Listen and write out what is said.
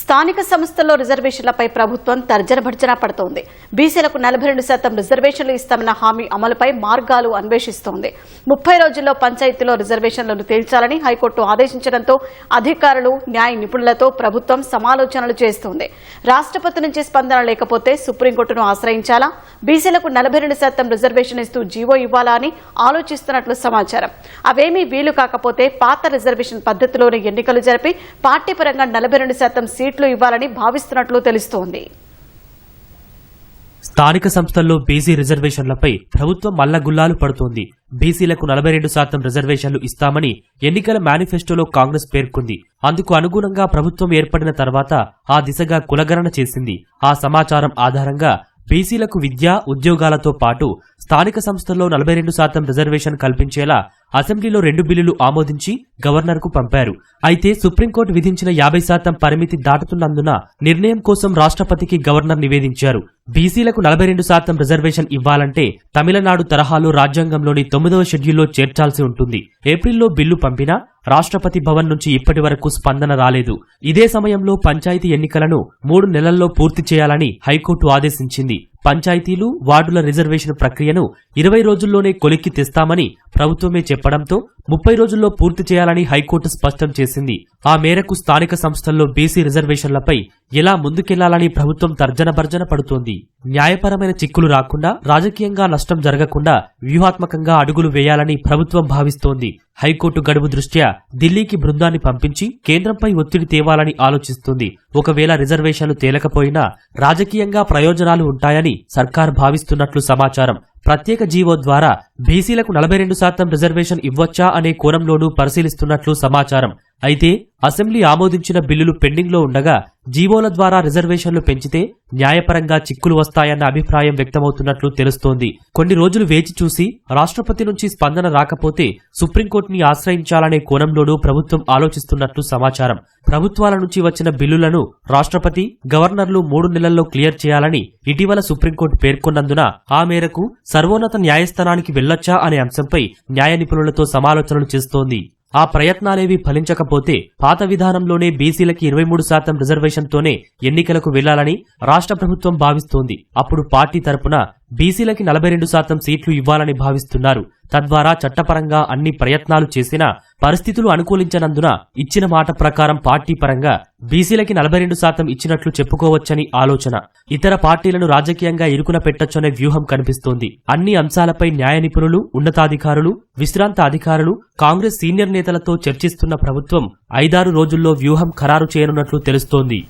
స్థానిక సంస్థల్లో రిజర్వేషన్లపై ప్రభుత్వం తర్జన భర్జన పడుతోంది. బీసీలకు నలభై రెండు శాతం రిజర్వేషన్లు ఇస్తామన్న హామీ అమలుపై మార్గాలు అన్వేషిస్తోంది. ముప్పై రోజుల్లో పంచాయతీలో రిజర్వేషన్లను తేల్చాలని హైకోర్టు ఆదేశించడంతో అధికారులు న్యాయ నిపుణులతో ప్రభుత్వం సమాలోచనలు చేస్తోంది. రాష్ట్రపతి నుంచి స్పందన లేకపోతే సుప్రీంకోర్టును ఆశ్రయించాలా? బీసీలకు నలభై రెండు శాతం రిజర్వేషన్ ఇస్తూ జీవో ఇవ్వాలా అని ఆలోచిస్తున్నట్లు సమాచారం. అవేమీ వీలు కాకపోతే పాత రిజర్వేషన్ పద్ధతిలోనే ఎన్నికలు జరిపి పార్టీపరంగా నలభై రెండు శాతం సీట్లు ఇవ్వాలని భావిస్తున్నట్లు తెలుస్తోంది. స్థానిక సంస్థల్లో బీసీ రిజర్వేషన్లపై ప్రభుత్వం మల్లగుల్లాలు పడుతోంది. బీసీలకు నలభై రెండు శాతం రిజర్వేషన్లు ఇస్తామని ఎన్నికల మేనిఫెస్టోలో కాంగ్రెస్ పేర్కొంది. అందుకు అనుగుణంగా ప్రభుత్వం ఏర్పడిన తర్వాత ఆ దిశగా కులగణన చేసింది. ఆ సమాచారం ఆధారంగా బీసీలకు విద్య ఉద్యోగాలతో పాటు స్థానిక సంస్థల్లో నలభై రెండు శాతం రిజర్వేషన్ కల్పించేలా అసెంబ్లీలో రెండు బిల్లులు ఆమోదించి గవర్నర్కు పంపారు. అయితే సుప్రీంకోర్టు విధించిన యాభై శాతం పరిమితి దాటుతున్నందున నిర్ణయం కోసం రాష్ట్రపతికి గవర్నర్ నివేదించారు. బీసీలకు నలభై రెండు శాతం రిజర్వేషన్ ఇవ్వాలంటే తమిళనాడు తరహాలో రాజ్యాంగంలోని తొమ్మిదవ షెడ్యూల్లో చేర్చాల్సి ఉంటుంది. ఏప్రిల్లో బిల్లు పంపినా రాష్ట్రపతి భవన్ నుంచి ఇప్పటి వరకు స్పందన రాలేదు. ఇదే సమయంలో పంచాయతీ ఎన్నికలను మూడు నెలల్లో పూర్తి చేయాలని హైకోర్టు ఆదేశించింది. పంచాయతీలు వార్డుల రిజర్వేషన్ ప్రక్రియను ఇరవై రోజుల్లోనే కొలిక్కి తెస్తామని ప్రభుత్వమే చెప్పడంతో ముప్పై రోజుల్లో పూర్తి చేయాలని హైకోర్టు స్పష్టం చేసింది. ఆ మేరకు స్థానిక సంస్థల్లో బీసీ రిజర్వేషన్లపై ఎలా ముందుకెళ్ళాలని ప్రభుత్వం తర్జన భర్జన పడుతోంది. న్యాయపరమైన చిక్కులు రాకుండా రాజకీయంగా నష్టం జరగకుండా వ్యూహాత్మకంగా అడుగులు వేయాలని ప్రభుత్వం భావిస్తోంది. హైకోర్టు గడువు దృష్ట్యా ఢిల్లీకి బృందాన్ని పంపించి కేంద్రంపై ఒత్తిడి తేవాలని ఆలోచిస్తుంది. ఒకవేళ రిజర్వేషన్లు తేలకపోయినా రాజకీయంగా ప్రయోజనాలు ఉంటాయని సర్కార్ భావిస్తున్నట్లు సమాచారం. ప్రత్యేక జీవో ద్వారా బీసీలకు నలభై రెండు శాతం రిజర్వేషన్ ఇవ్వొచ్చా అనే కోణంలోనూ పరిశీలిస్తున్నట్లు సమాచారం. అయితే అసెంబ్లీ ఆమోదించిన బిల్లులు పెండింగ్లో ఉండగా జీవోల ద్వారా రిజర్వేషన్లు పెంచితే న్యాయపరంగా చిక్కులు వస్తాయన్న అభిప్రాయం వ్యక్తమవుతున్నట్లు తెలుస్తోంది. కొన్ని రోజులు వేచి చూసి రాష్ట్రపతి నుంచి స్పందన రాకపోతే సుప్రీంకోర్టుని ఆశ్రయించాలనే కోణంలోనూ ప్రభుత్వం ఆలోచిస్తున్నట్లు సమాచారం. ప్రభుత్వాల నుంచి వచ్చిన బిల్లులను రాష్ట్రపతి గవర్నర్లు మూడు నెలల్లో క్లియర్ చేయాలని ఇటీవల సుప్రీంకోర్టు పేర్కొన్నందున ఆ మేరకు సర్వోన్నత న్యాయస్థానానికి వెళ్ళొచ్చా అనే అంశంపై న్యాయ నిపుణులతో సమాలోచనలు చేస్తోంది. ఆ ప్రయత్నాలేవీ ఫలించకపోతే పాత విధానంలోనే బీసీలకి ఇరవై మూడు శాతం రిజర్వేషన్తోనే ఎన్నికలకు వెళ్ళాలని రాష్ట్ర ప్రభుత్వం భావిస్తోంది. అప్పుడు పార్టీ తరపున బీసీలకి నలభై రెండు శాతం సీట్లు ఇవ్వాలని భావిస్తున్నారు. తద్వారా చట్టపరంగా అన్ని ప్రయత్నాలు చేసినా పరిస్థితులు అనుకూలించనందున ఇచ్చిన మాట ప్రకారం పార్టీ పరంగా బీసీలకి నలభై రెండు శాతం ఇచ్చినట్లు చెప్పుకోవచ్చని ఆలోచన. ఇతర పార్టీలను రాజకీయంగా ఇరుకున పెట్టొచ్చనే వ్యూహం కనిపిస్తోంది. అన్ని అంశాలపై న్యాయ నిపుణులు ఉన్నతాధికారులు విశ్రాంత అధికారులు కాంగ్రెస్ సీనియర్ నేతలతో చర్చిస్తున్న ప్రభుత్వం ఐదారు రోజుల్లో వ్యూహం ఖరారు చేయనున్నట్లు తెలుస్తోంది.